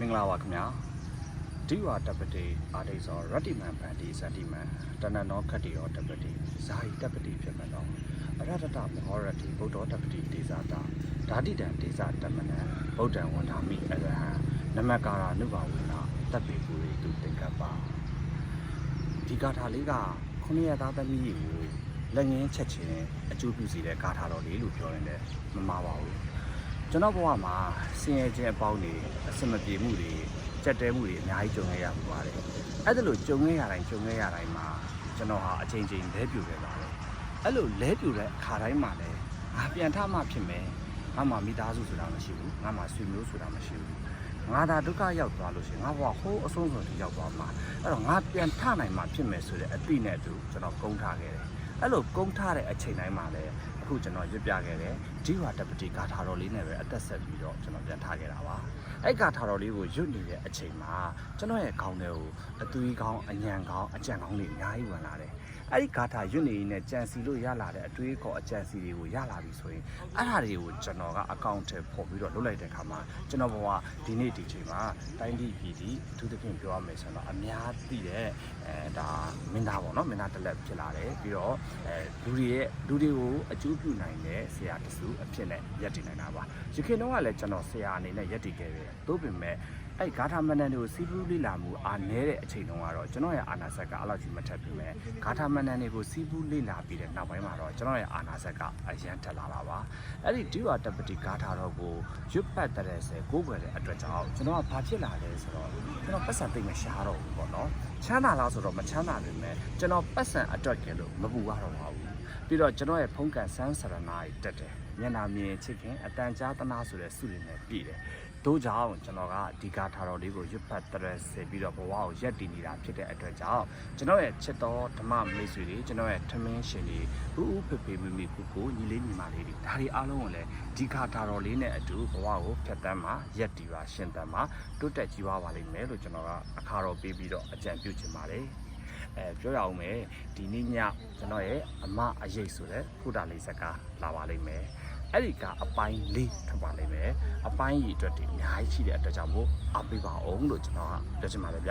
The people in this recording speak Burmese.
မင်္ဂလာပါခင်ဗျာဒီဝါတပတိအာဒိသောရတ္တိမံဗန္တိဇတိမံတဏ္ဏနောခတ္တိရောတပတိဇာဟိတပတိဖြစ်မယ်တော့အရတတမဟောရတိဗုဒ္ဓတပတိဒေဇာတာဓာတိတံဒေဇာတမနံဗုဒ္ဓံဝန္ဓာမိအရဟံနမကာရနုဘဝေနတပ်ပေကူရိတုတေကပ္ပဒီဂါထာလေးကခုနှစ်ရသားသမီးကိုလက်ငင်းချက်ချင်းအကျိုးပြုစီတဲ့ဂါထာတော်လေးလို့ပြောရင်လည်းမမှားပါဘူး ကျွန်တော်ဘဝမှာဆင်းရဲခြင်းအပေါင်းတွေအစမပြေမှုတွေကြက်တဲမှုတွေအများကြီးကြုံခဲ့ရပူပါတယ်အဲ့ဒါလို့ကြုံခဲ့ရတိုင်းကြုံခဲ့ရတိုင်းမှာကျွန်တော်ဟာအချိန်ချင်းလဲပြူခဲ့ပါတယ်အဲ့လိုလဲပြူတဲ့အခါတိုင်းမှာလည်းငါပြန်ထမှဖြစ်မယ်ငါမှမိသားစုဆိုတာမရှိဘူးငါမှဆွေမျိုးဆိုတာမရှိဘူးငါသာဒုက္ခရောက်သွားလို့ရှိရင်ငါဘဝဟိုးအဆုံးစွန်ထိရောက်သွားမှာအဲ့တော့ငါပြန်ထနိုင်မှဖြစ်မယ်ဆိုတဲ့အတိနဲ့အတူကျွန်တော်ကုန်းထားခဲ့တယ် အဲ့လိုကုန်းထားတဲ့အချိန်တိုင်းမှာလည်းအခုကျွန်တော်ရွတ်ပြခဲ့တယ်ဒီဝါတပတိဂါထာတော်လေးနဲ့ပဲအသက်ဆက်ပြီးတော့ကျွန်တော်ပြန်ထားခဲ့တာပါအဲ့ဂါထာတော်လေးကိုရွတ်နေတဲ့အချိန်မှာကျွန်တော်ရဲ့ခေါင်းထဲကိုအသွေးခေါင်းအညံခေါင်းအကြံခေါင်းတွေအများကြီးဝင်လာတယ် အဲ့ဒီဂါထာရွတ်နေရင်ကြံစီလို့ရလာတဲ့အတွေးခေါ်အကြံစီတွေကိုရလာပြီဆိုရင်အဲ့ဒါတွေကိုကျွန်တော်ကအကောင့်ထဲပို့ပြီးတော့လုပ်လိုက်တဲ့အခါမှာကျွန်တော်ဘဝဒီနေ့ဒီချိန်မှာတိုင်းပြည်ပြည်ဒီအထူးသဖြင့်ပြောရမယ်ဆိုတော့အများသိတဲ့အဲဒါမင်းသားပေါ့နော်မင်းသားတစ်လက်ဖြစ်လာတယ်ပြီးတော့အဲလူတွေရဲ့လူတွေကိုအကျိုးပြုနိုင်တဲ့ဆရာတစုအဖြစ်နဲ့ရက်တည်နိုင်တာပါရခင်တော့ကလည်းကျွန်တော်ဆရာအနေနဲ့ရက်တည်ခဲ့တယ်သို့ပေမဲ့ အဲ့ဂါထာမဏ္ဍန်တွေကိုစီးပူးလေ့လာမှုအားနည်းတဲ့အချိန်တုန်းကတော့ကျွန်တော်ရဲ့အာနာဆက်ကအဲ့လောက်ကြီးမထက်ပြီမဲ့ဂါထာမဏ္ဍန်တွေကိုစီးပူးလေ့လာပြီးတဲ့နောက်ပိုင်းမှာတော့ကျွန်တော်ရဲ့အာနာဆက်ကအရန်တက်လာတာပါအဲ့ဒီဒီဝါတပတိဂါထာတော်ကိုရွတ်ပတ်တဲ့ဆယ်ကိုးကွယ်တဲ့အတွက်ကြောင့်ကျွန်တော်ကဘာဖြစ်လာလဲဆိုတော့ကျွန်တော်ပတ်စံသိမ့်မရှားတော့ဘူးပေါ့နော်ချမ်းသာလားဆိုတော့မချမ်းသာပေမဲ့ကျွန်တော်ပတ်စံအတွက်ကလို့မပူရတော့ပါဘူးပြီးတော့ကျွန်တော်ရဲ့ဖုန်းကန်ဆန်းစရနာကြီးတက်တယ်မျက်နာမြင်ချစ်ခင်အတန်ကြားသနာဆိုတဲ့စုရင်းနဲ့ပြည်တယ် တို့ကြောင့်ကျွန်တော်ကဒီကာထာတော်လေးကိုရွတ်ဖတ်တရက်ဆပြီးတော့ဘဝကိုရက်တည်နေတာဖြစ်တဲ့အတွက်ကြောင့်ကျွန်တော်ရဲ့ချစ်တော်ဓမ္မမိတ်ဆွေတွေကျွန်တော်ရဲ့ထမင်းရှင်တွေဥဥဖေဖေမိမိကိုကိုညီလေးညီမလေးတွေဒါတွေအားလုံးကိုလည်းဒီကာထာတော်လေးနဲ့အတူဘဝကိုဖြတ်တန်းမှာရက်တည်ပါရှင်သန်မှာတိုးတက်ကြီးပွားပါလိမ့်မယ်လို့ကျွန်တော်ကအခါတော်ပေးပြီးတော့အကြံပြုချင်ပါတယ်အဲပြောရအောင်မယ်ဒီနေ့ညကျွန်တော်ရဲ့အမအရေးဆိုတဲ့ခုတာလေးစကားလာပါလိမ့်မယ် အဲ့ဒီကအပိုင်းလေးထွက်ပါလိမ့်မယ်အပိုင်းကြီးအတွက်ဒီအများကြီးရှိတဲ့အတွက်ကြောင့်မို့အားပေးပါအောင်လို့ကျွန်တော်ကပြောချင်ပါတယ်ဗျ